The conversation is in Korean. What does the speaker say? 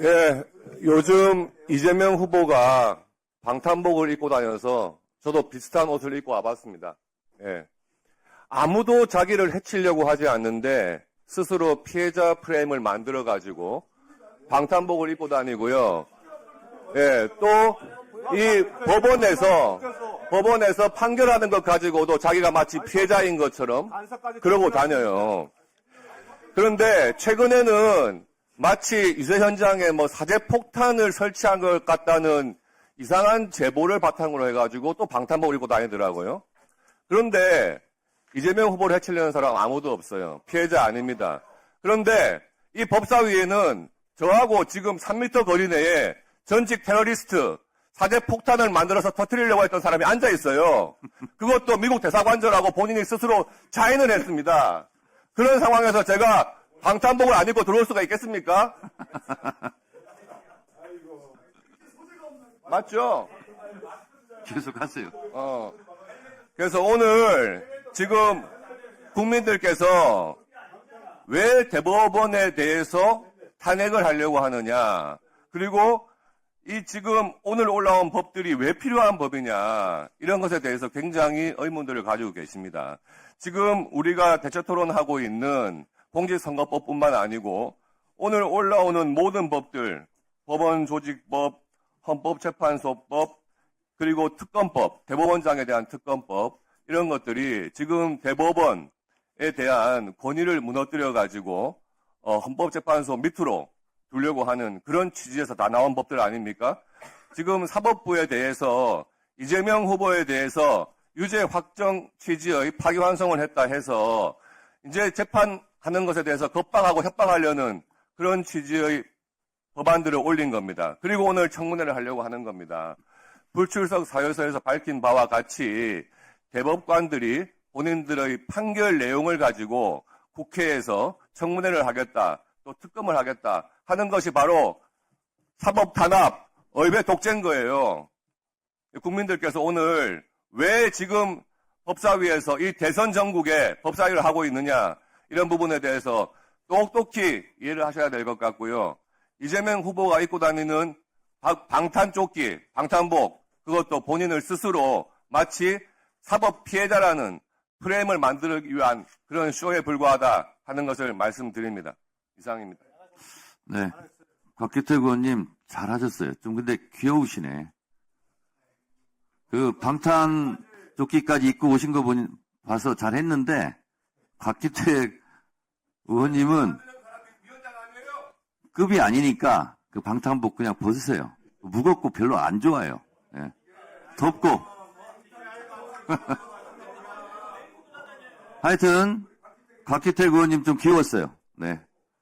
예, 요즘 이재명 후보가 방탄복을 입고 다녀서 저도 비슷한 옷을 입고 와봤습니다. 예. 아무도 자기를 해치려고 하지 않는데 스스로 피해자 프레임을 만들어 가지고 방탄복을 입고 다니고요. 예, 또 이 법원에서 법원에서 판결하는 것 가지고도 자기가 마치 피해자인 것처럼 그러고 다녀요. 그런데 최근에는 마치 유세 현장에 뭐 사제 폭탄을 설치한 것 같다는 이상한 제보를 바탕으로 해가지고 또 방탄복을 입고 다니더라고요. 그런데 이재명 후보를 해치려는 사람 아무도 없어요. 피해자 아닙니다. 그런데 이 법사위에는 저하고 지금 3m 거리 내에 전직 테러리스트 사제 폭탄을 만들어서 터뜨리려고 했던 사람이 앉아 있어요. 그것도 미국 대사관절하고 본인이 스스로 자인을 했습니다. 그런 상황에서 제가 방탄복을 안 입고 들어올 수가 있겠습니까? 맞죠? 계속하세요. 어. 그래서 오늘 지금 국민들께서 왜 대법원에 대해서 탄핵을 하려고 하느냐. 그리고 이 지금 오늘 올라온 법들이 왜 필요한 법이냐. 이런 것에 대해서 굉장히 의문들을 가지고 계십니다. 지금 우리가 대체 토론하고 있는 공직선거법뿐만 아니고 오늘 올라오는 모든 법들, 법원 조직법, 헌법재판소법, 그리고 특검법, 대법원장에 대한 특검법, 이런 것들이 지금 대법원에 대한 권위를 무너뜨려 가지고 어, 헌법재판소 밑으로 두려고 하는 그런 취지에서 다 나온 법들 아닙니까? 지금 사법부에 대해서 이재명 후보에 대해서 유죄 확정 취지의 파기환송을 했다 해서 이제 재판 하는 것에 대해서 겁박하고 협박하려는 그런 취지의 법안들을 올린 겁니다. 그리고 오늘 청문회를 하려고 하는 겁니다. 불출석 사유서에서 밝힌 바와 같이 대법관들이 본인들의 판결 내용을 가지고 국회에서 청문회를 하겠다, 또 특검을 하겠다 하는 것이 바로 사법 탄압, 의회 독재인 거예요. 국민들께서 오늘 왜 지금 법사위에서 이 대선 전국에 법사위를 하고 있느냐 이런 부분에 대해서 똑똑히 이해를 하셔야 될 것 같고요. 이재명 후보가 입고 다니는 방- 방탄조끼, 방탄복 그것도 본인을 스스로 마치 사법 피해자라는 프레임을 만들기 위한 그런 쇼에 불과하다 하는 것을 말씀드립니다. 이상입니다. 네. 곽기태 의원님 잘하셨어요. 좀 근데 귀여우시네. 그 방탄 조끼까지 입고 오신 거 보니, 봐서 잘했는데, 곽기태 의원님은 급이 아니니까 그 방탄복 그냥 벗으세요. 무겁고 별로 안 좋아요. 예. 덥고. 하여튼, 곽기태 의원님 좀 귀여웠어요. 네.